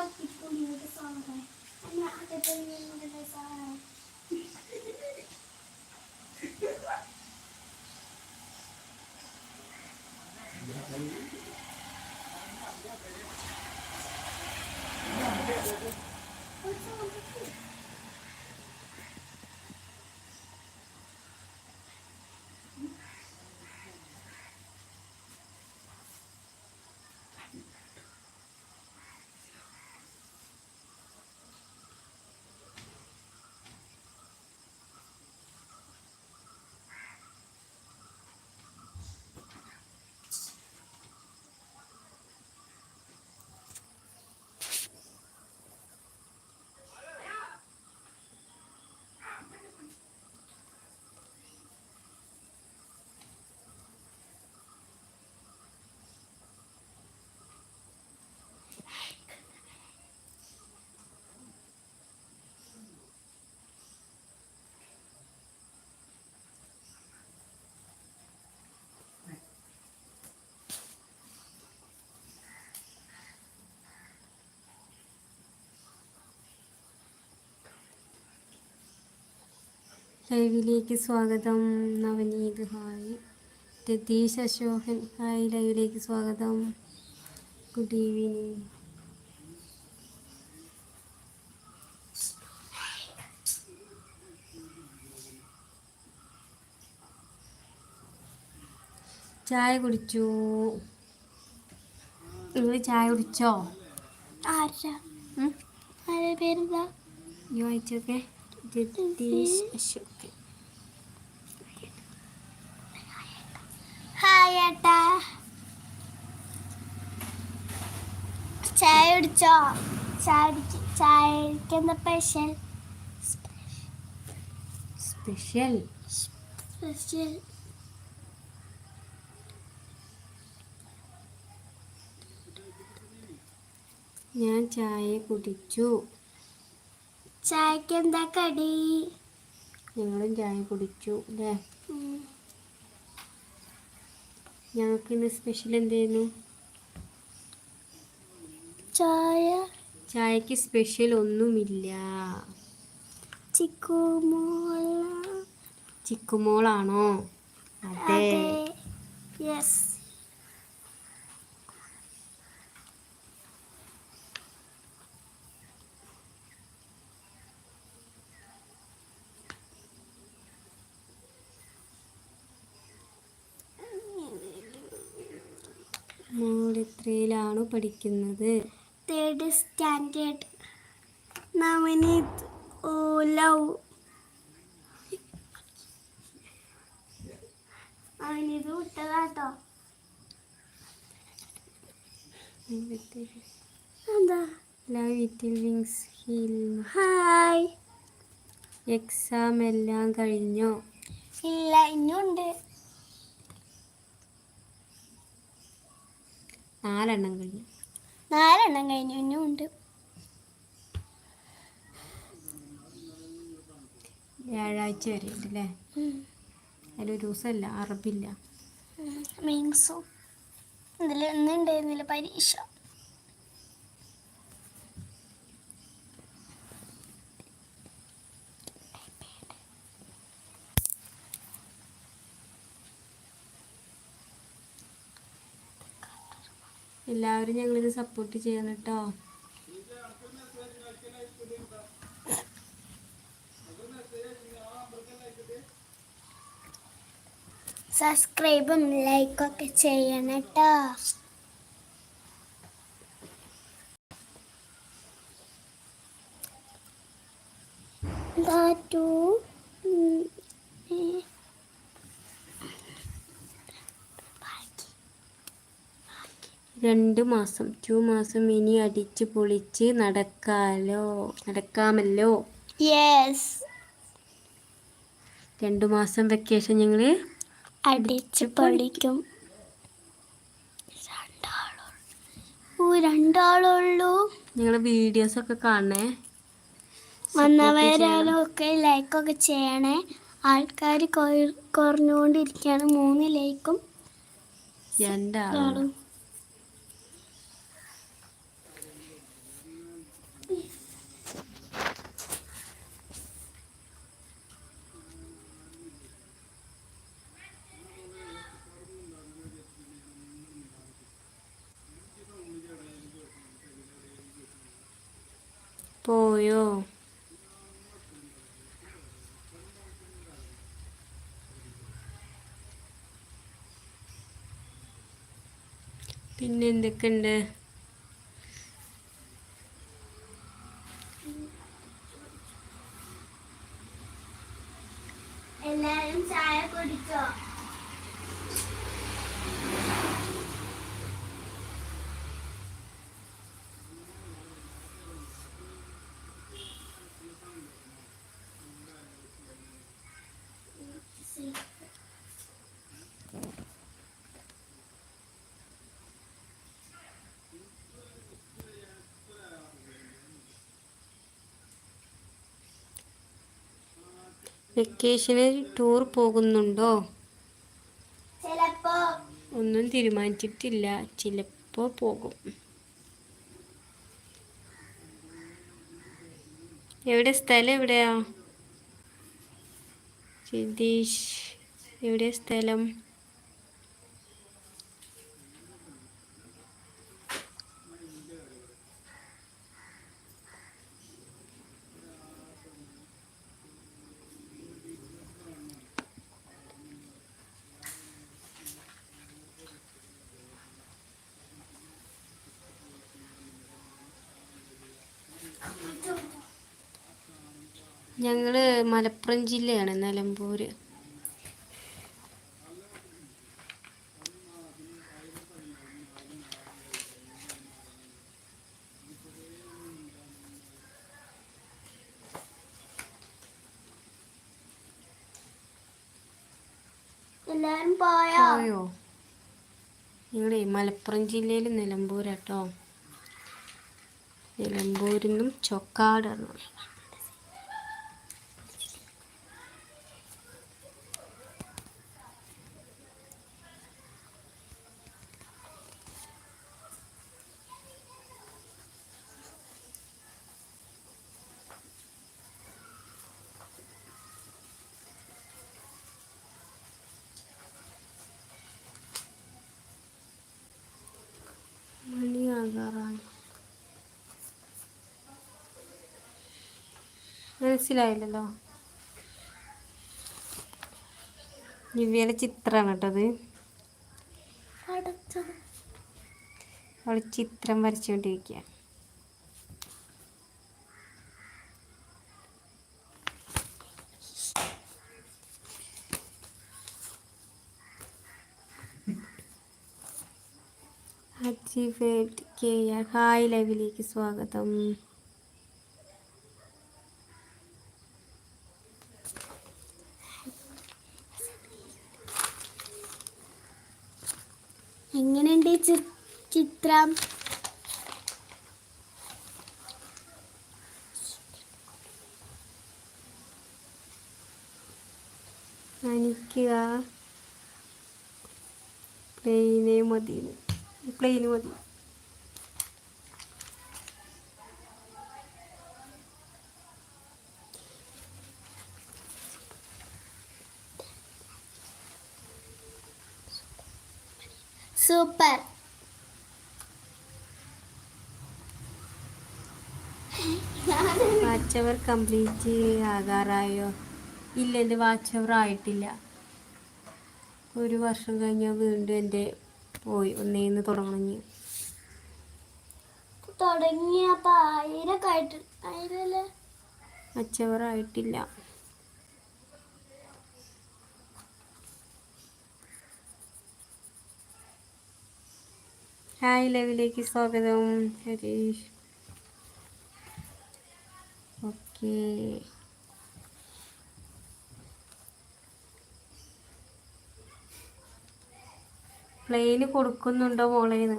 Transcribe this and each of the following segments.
ഇച്ചിരി പൊട്ടിക്കൂടി ഇങ്ങോട്ട് സാറേ അല്ല അതേപോലെ ഇങ്ങോട്ട് സാറേ ലൈവിലേക്ക് സ്വാഗതം. നവനീത് ഹായ് രതീഷ് അശോകൻ ഹായ് ലൈവിലേക്ക് സ്വാഗതം. ഗുഡ് ഈവനിങ് ചായ കുടിച്ചു. നിങ്ങൾ ചായ കുടിച്ചോ? ആരാ? ഉം? ആരുടെ പേരെന്താ? ഈ this അശോകൻ ഹായ് ഏട്ടാ ചായ കുടിച്ചോ? ചായ ചായക്ക് എന്താ സ്പെഷ്യൽ സ്പെഷ്യൽ. സ്പെഷ്യൽ ഞാൻ ചായ കുടിച്ചു. ചായക്ക് എന്താ കടി ഞങ്ങളും ചായ കുടിച്ചു അല്ലേ ഞങ്ങൾക്ക് ഇന്ന് സ്പെഷ്യൽ എന്തായിരുന്നു ചായ. ചായക്ക് സ്പെഷ്യൽ ഒന്നുമില്ല. ചിക്കുമോള ചിക്കുമോളാണോ അതെ. അതെ. യെസ് മോൾ എത്രയിലാണ് പഠിക്കുന്നത്. Third standard Navaneeth. ഓ ലവ് അവനിത് വിട്ടതാട്ടോ. എന്താ? ലവ് ഇറ്റിൽ വിങ്സ് ഹിൽ. ഹായ്. എക്സാം എല്ലാം കഴിഞ്ഞോ? ഇല്ല ഇനിയുണ്ട്. നാലെണ്ണം കഴിഞ്ഞു. നാലെണ്ണം കഴിഞ്ഞു ഇനിയുണ്ട് വ്യാഴാഴ്ച വരെ ഉണ്ട് അല്ലേ അതിലൊരു ദിവസമല്ല അറബില്ല. മീൻസും. ഇതിൽ ഇന്നുണ്ടായിരുന്നില്ല പരീക്ഷ. എല്ലാവരും ഞങ്ങളിത് സപ്പോർട്ട് ചെയ്യണം കേട്ടോ സബ്സ്ക്രൈബും ലൈക്കൊക്കെ ചെയ്യണം കേട്ടോ ടു രണ്ട് മാസം ടു മാസം ഇനി അടിച്ച് പൊളിച്ച് നടക്കാലോ നടക്കാമല്ലോ? യെസ് രണ്ട് മാസം വെക്കേഷൻ ഞങ്ങൾ അടിച്ച് പൊളിക്കും. ഓ നിങ്ങൾ വീഡിയോസ് ഒക്കെ കാണണേ. വന്നവരൊക്കെ ലൈക്കൊക്കെ ചെയ്യണേ. ആൾക്കാർ കുറഞ്ഞുകൊണ്ടിരിക്കുകയാണ് മൂന്ന് ലൈക്കും രണ്ടാളും. പോയോ പിന്നെ എന്തൊക്കെയുണ്ട് എല്ലാരും ചായ കുടിച്ചോ വെക്കേഷന് ടൂർ പോകുന്നുണ്ടോ? ചിലപ്പോ. ഒന്നും തീരുമാനിച്ചിട്ടില്ല. ചിലപ്പോൾ പോകും. എവിടെ? സ്ഥലം എവിടെയാ? സിതീഷ് എവിടെ സ്ഥലം? ഞങ്ങൾ മലപ്പുറം ജില്ലയാണ് നിലമ്പൂർ എല്ലാരും പോയോ? പോയോ? ഞങ്ങളെ മലപ്പുറം ജില്ലയിൽ നിലമ്പൂരാട്ടോ. നിലമ്പൂരിൽ നിന്നും ചൊക്കാടാണ്. മനസ്സിലായില്ലല്ലോ. ദിവ്യയുടെ ചിത്രമാണ് കേട്ടത് അവൾ അവൾ ചിത്രം വരച്ചുകൊണ്ടിരിക്കുക. അച്ചീവേറ്റ് കെ ആർ ഹായ് ലൈവിലേക്ക് സ്വാഗതം. എനിക്ക് പ്ലെയിനേ പ്ലെയിനെ മതി. പ്ലെയിന് മതി സൂപ്പർ വാച്ച് അവർ കംപ്ലീറ്റ് ആകാറായോ? ഇല്ല എന്റെ വാച്ച് അവർ ആയിട്ടില്ല. ഒരു വർഷം കഴിഞ്ഞാൽ വീണ്ടും എന്റെ പോയി ഒന്നേന്ന് നിന്ന് തുടങ്ങി ആയിരൊക്കെ ആയിട്ട് ആയിരല്ലേ? അച്ചവറായിട്ടില്ല ഹായ് ലവിലേക്ക് സ്വാഗതം ഹരീഷ് ഓക്കേ പ്ലെയിന് കൊടുക്കുന്നുണ്ടോ മോളേന്ന്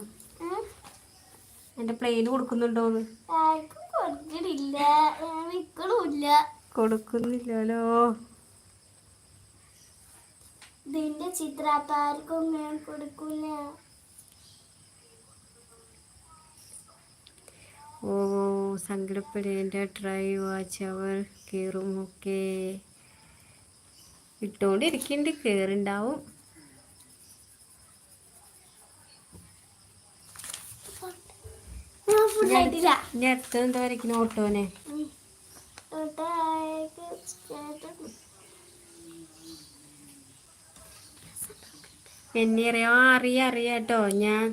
എന്റെ പ്ലെയിന് കൊടുക്കുന്നുണ്ടോന്ന് കൊടുക്കുന്നില്ലല്ലോ. ഇതിന്റെ ചിത്രപ്പാർക്കും ഞാൻ കൊടുക്കില്ല ഓ സങ്കടപ്പെടേണ്ട ട്രൈ വാച്ച് അവർ കയറും ഒക്കെ. ഇട്ടുകൊണ്ടിരിക്കുന്നുണ്ട് കയറുണ്ടാവും ഞാൻ അടുത്ത എന്താ വരയ്ക്കുന്ന ഓട്ടോനെ? എന്നെ അറിയാം അറിയാം അറിയാം കേട്ടോ. ഞാൻ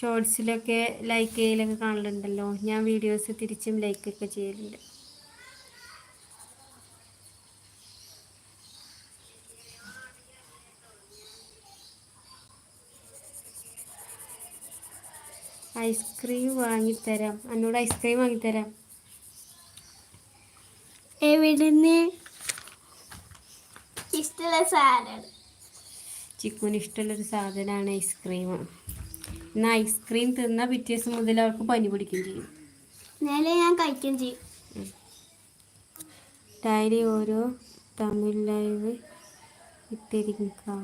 ഷോർട്സിലൊക്കെ ലൈക്ക് ചെയ്യലൊക്കെ കാണലുണ്ടല്ലോ. ഞാൻ വീഡിയോസ് തിരിച്ചും ലൈക്കൊക്കെ ചെയ്യലുണ്ട്. ഐസ്ക്രീം വാങ്ങിത്തരാം. എന്നോട് ഐസ്ക്രീം വാങ്ങിത്തരാം. എവിടുന്ന്? ഇഷ്ടമുള്ള സാധനം. ചിക്കുന് ഇഷ്ടമുള്ളൊരു സാധനമാണ് ഐസ്ക്രീം എന്നാൽ ഐസ്ക്രീം തിന്ന പിറ്റേ ദിവസം മുതൽ അവർക്ക് പനി പിടിക്കുകയും ചെയ്യും. നേരെ ഞാൻ കഴിക്കുകയും ചെയ്യും. ഡയറി ഓരോ തമിഴ് ലൈവ് ഇട്ടിരിക്കാം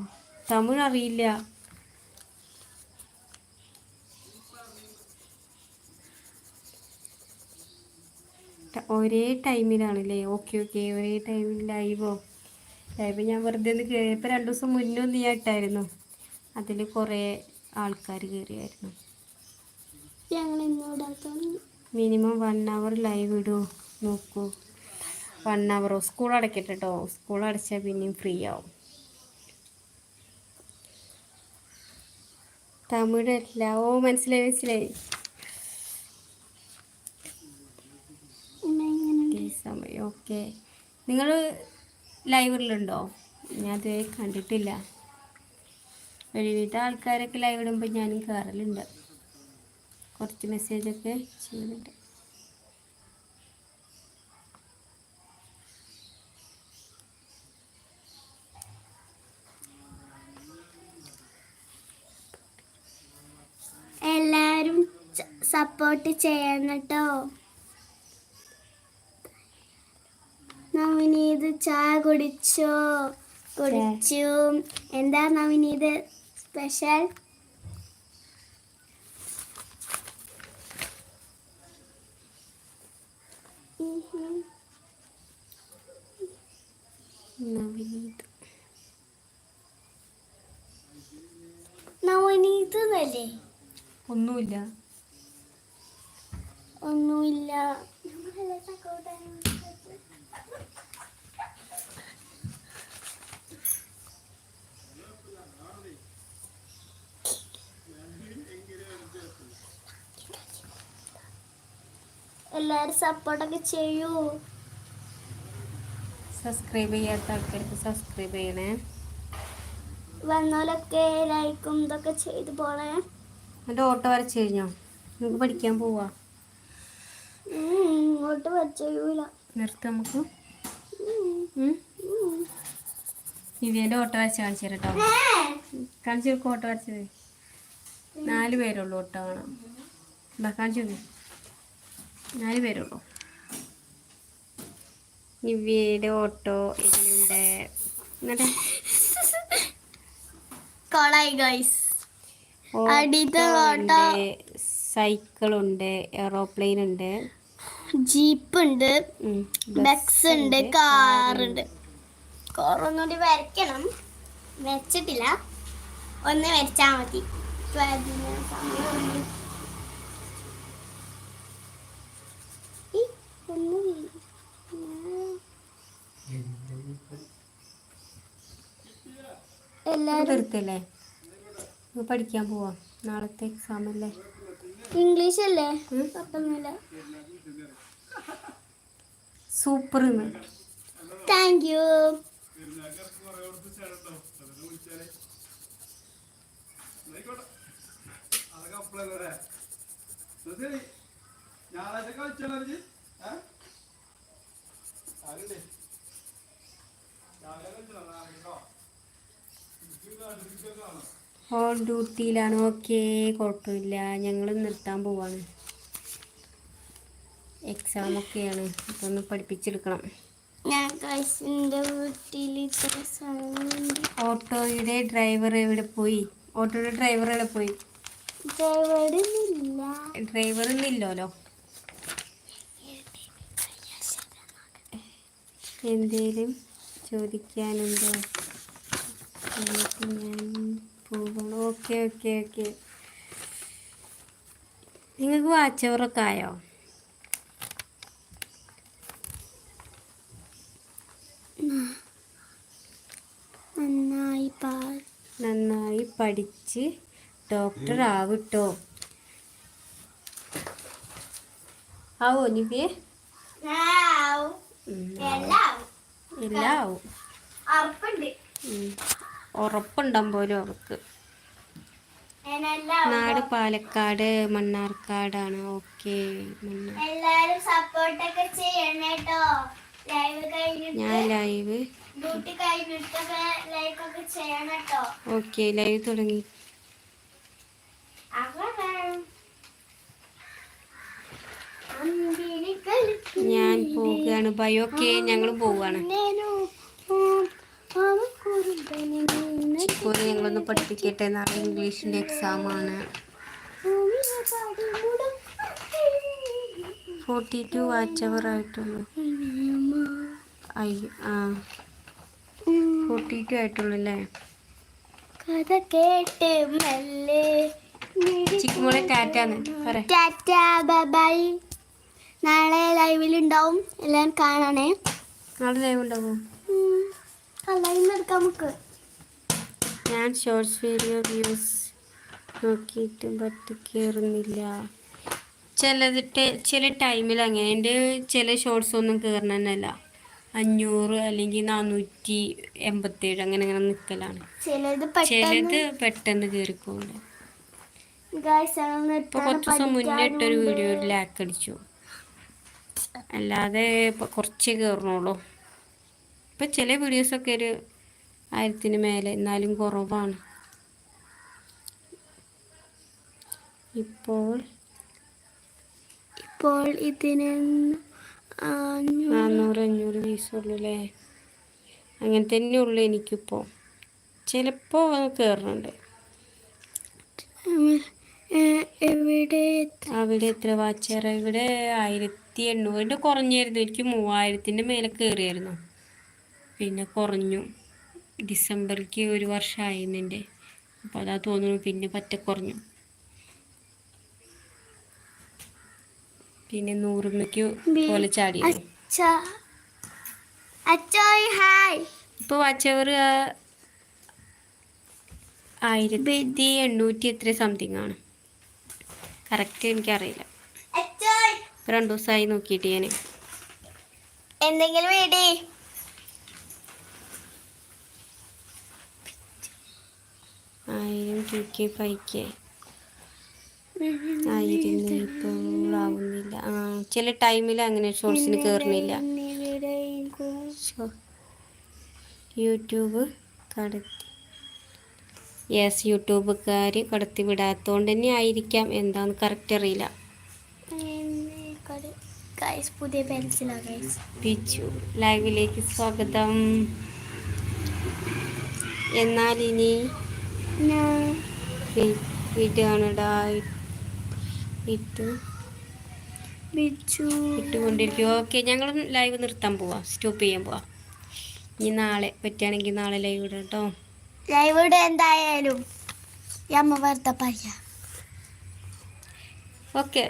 തമിഴ് അറിയില്ല. ഒരേ ടൈമിലാണല്ലേ? Okay okay. ഒരേ ടൈമിൽ ലൈവോ? ലൈവ് ഞാൻ വെറുതെ ഒന്ന് കയറിയപ്പോൾ രണ്ട് ദിവസം മുന്നേ ഒന്ന് ഞാൻ ഇട്ടായിരുന്നു. അതിൽ കുറേ ആൾക്കാർ കയറിയായിരുന്നു ഞങ്ങൾ മിനിമം വൺ അവർ ലൈവ് ഇടൂ നോക്കൂ. വൺ അവർ സ്കൂൾ അടയ്ക്കട്ടെ കേട്ടോ സ്കൂൾ അടച്ചാൽ പിന്നെയും ഫ്രീ ആവും. തമിഴല്ല ഓ മനസ്സിലായി മനസ്സിലായി. സമയം. ഓക്കെ നിങ്ങൾ ലൈവിലുണ്ടോ ഞാൻ അതുവരെ കണ്ടിട്ടില്ല. ഒരുവിധ ആൾക്കാരൊക്കെ ലൈവ് ഇടുമ്പോൾ ഞാനും കയറലുണ്ട് കുറച്ച് മെസ്സേജൊക്കെ ചെയ്യുന്നുണ്ട്. എല്ലാവരും സപ്പോർട്ട് ചെയ്യണം കേട്ടോ നവനീത് ചായ കുടിച്ചോ? കുടിച്ചു. എന്താ നവനീത്? സ്പെഷ്യൽ നവനീത് നവനീത് എന്നല്ലേ ഒന്നുമില്ല ഒന്നുമില്ല എല്ലാരും സപ്പോർട്ടൊക്കെ ചെയ്യൂ. സബ്സ്ക്രൈബ് ചെയ്യാത്ത ആൾക്കാർക്ക് സബ്സ്ക്രൈബ് ചെയ്യണേ. വന്നാലൊക്കെ ലൈക്കും ഇതൊക്കെ ചെയ്തു പോണേ. എന്റെ ഓട്ടോ വരച്ച് കഴിഞ്ഞോ? നമുക്ക് പഠിക്കാൻ പോവാ? ഉം, ഇങ്ങോട്ട് വച്ചൂല നിർത്താം നമുക്ക്? നിവേന്റെ ഓട്ടോ വരച്ച് കാണിച്ചു തരാം കേട്ടോ കാണിച്ചു ഓട്ടോ വരച്ചത് നാല് പേരുള്ളൂ ഓട്ടോ കാണാം കാണിച്ചു. നാല് പേരുള്ളൂ നിവ്യയുടെ ഓട്ടോ എന്നിട്ട് കൊളായി ഗൈസ്. ഉണ്ട് സൈക്കിളുണ്ട് എറോപ്ലെയിൻ ഉണ്ട് ജീപ്പ് ഉണ്ട് ബസ് ഉണ്ട് കാറുണ്ട്. കാറൊന്നുകൂടി വരയ്ക്കണം. വരച്ചിട്ടില്ല. ഒന്ന് വരച്ചാൽ മതി ഇപ്പൊ അതിന് സമയമുണ്ട്. ഈ, ഒന്ന് വീ- ഞാൻ- എല്ലാരും തീർക്കല്ലേ നമുക്ക് പഠിക്കാൻ പോവാ. നാളത്തെ എക്സാം അല്ലേ? ഇംഗ്ലീഷ് അല്ലേ സൂപ്പർ താങ്ക് യു അതൊക്കെ അപ്പളല്ലേ ശരി ഞായറാഴ്ച കളിച്ചാലോ ഓൺ ഡ്യൂട്ടിയിലാണ്. ഓക്കെ കുഴപ്പമില്ല. ഞങ്ങൾ നിർത്താൻ പോവാണ്. എക്സാം ഒക്കെയാണ്. അപ്പോൾ ഒന്ന് പഠിപ്പിച്ചെടുക്കണം ഓട്ടോയുടെ ഡ്രൈവർ എവിടെ പോയി? ഓട്ടോയുടെ ഡ്രൈവർ എവിടെ പോയി? ഇവിടുന്നില്ല ഡ്രൈവർ ഇന്നില്ലല്ലോ എന്തേലും ചോദിക്കാനുണ്ടോ? ഞാൻ പോകണം ഓക്കെ ഓക്കെ ഓക്കെ. നിങ്ങൾക്ക് വാച്ചവറൊക്കെ ആയോ? നന്നായി നന്നായി പഠിച്ച് ഡോക്ടർ ആവിട്ടോ. ആവോ നിവ്യേ? ആവും. ഉറപ്പുണ്ടാവും പോലും അവർക്ക്. നാട് പാലക്കാട് മണ്ണാർക്കാടാണ്. ഓക്കെ സപ്പോർട്ട് ഒക്കെ ലൈവ് കഴിഞ്ഞിട്ട് ഞാൻ ലൈവ്. ഡ്യൂട്ടി ലൈക്ക് ഒക്കെ ഓക്കെ ലൈവ് തുടങ്ങി. ഞാൻ പോവുകയാണ്. ബൈ ഓക്കെ ഞങ്ങളും പോവുകയാണ്. ഇപ്പോൾ ഞങ്ങളൊന്ന് പഠിപ്പിക്കട്ടെ നാളെ ഇംഗ്ലീഷിന്റെ എക്സാമാണ്. ഫോർട്ടി ടു വാച്ച് അവർ ആയിട്ടുള്ളൂ. ഐ ആ. ഫോർട്ടി ടു ആയിട്ടുള്ളൂ അല്ലേ? കഥ കേട്ട് മെല്ലെ. ചിക്കുമോളെ ടാറ്റാന്ന് പറ. ടാറ്റ ബൈ നാളെ ലൈവിൽ ഉണ്ടാവും എല്ലാം കാണണേ. നാളെ ലൈവ് ഉണ്ടാവും ലൈവ് എടുക്കാം നമുക്ക്. ഞാൻ ഷോർട്സ് വീഡിയോ വ്യൂസ് നോക്കിയിട്ടും പറ്റിക്കേറുന്നില്ല. കയറുന്നില്ല ചിലത് ചില ടൈമിൽ അങ്ങനെ എന്റെ ചില ഷോർട്സ് ഒന്നും കയറണമെന്നല്ല അഞ്ഞൂറ് അല്ലെങ്കിൽ നാനൂറ്റി എൺപത്തേഴ് അങ്ങനെ അങ്ങനെ നിൽക്കലാണ് ചിലത് പെട്ടെന്ന് പെട്ടെന്ന് ഇപ്പൊ കുറച്ച് ദിവസം മുന്നേ ഇട്ടൊരു വീഡിയോ ലാക്ക് അടിച്ചു. അല്ലാതെ കുറച്ചേ കയറണുള്ളൂ ഇപ്പം ചില വീഡിയോസൊക്കെ ഒരു ആയിരത്തിന് മേലെ എന്നാലും കുറവാണ്. ഇപ്പോൾ ഇപ്പോൾ ഇതിന് നാന്നൂറ് അഞ്ഞൂറ് പീസുള്ളൂ അല്ലേ അങ്ങനെ തന്നെ ഉള്ളു എനിക്കിപ്പോൾ ചിലപ്പോൾ കയറുന്നുണ്ട് എവിടെ അവിടെ എത്ര വാച്ചറ? ഇവിടെ ആയിരത്തി എണ്ണൂറിന്റെ കുറഞ്ഞായിരുന്നു. എനിക്ക് മൂവായിരത്തിന്റെ മേലെ കയറിയായിരുന്നു പിന്നെ കുറഞ്ഞു. ഡിസംബറിലേക്ക് ഒരു വർഷമായിരുന്നിന്റെ അപ്പോൾ അതാ തോന്നുന്നു പിന്നെ പറ്റ കുറഞ്ഞു. പിന്നെ നൂറുമ്മയ്ക്ക് പോലെ ചാടി ഇപ്പോൾ വാച്ചവർ ആയിരത്തി എണ്ണൂറ്റി എത്ര സംതിങ് ആണ്. കറക്റ്റ് എനിക്കറിയില്ല. രണ്ട് ദിവസമായി നോക്കിയിട്ട് ഞാൻ എന്തെങ്കിലും വേടി. ആയിരം ടു കെ ഫൈവ് കെ ആയിരുന്നു ഇപ്പോൾ ആവുന്നില്ല. ആ ചില ടൈമിൽ അങ്ങനെ ഷോർട്സിന് കയറുന്നില്ല യൂട്യൂബ് കടത്തി. യെസ് യൂട്യൂബുകാർ കടത്തി വിടാത്തതുകൊണ്ട് തന്നെ ആയിരിക്കാം. എന്താന്ന് കറക്റ്റ് അറിയില്ല. ഗൈസ് പുതിയ പെൻസിലാണ് ഗൈസ് പിച്ചു. ലൈവിലേക്ക് സ്വാഗതം. എന്നാൽ ഇനി ഞാൻ വീട്ടാണടാ ബിജു ഇട്ടുകൊണ്ടിരിക്കും ഓക്കെ ഞങ്ങൾ ലൈവ് നിർത്താൻ പോവാം. സ്റ്റോപ്പ് ചെയ്യാൻ പോവാം. ഇനി നാളെ പറ്റുകയാണെങ്കിൽ നാളെ ലൈവ് ഇടാം കേട്ടോ. ലൈവ് ഇവിടെ എന്തായാലും. അമ്മ വെറുതെ പറയാ. ഓക്കെ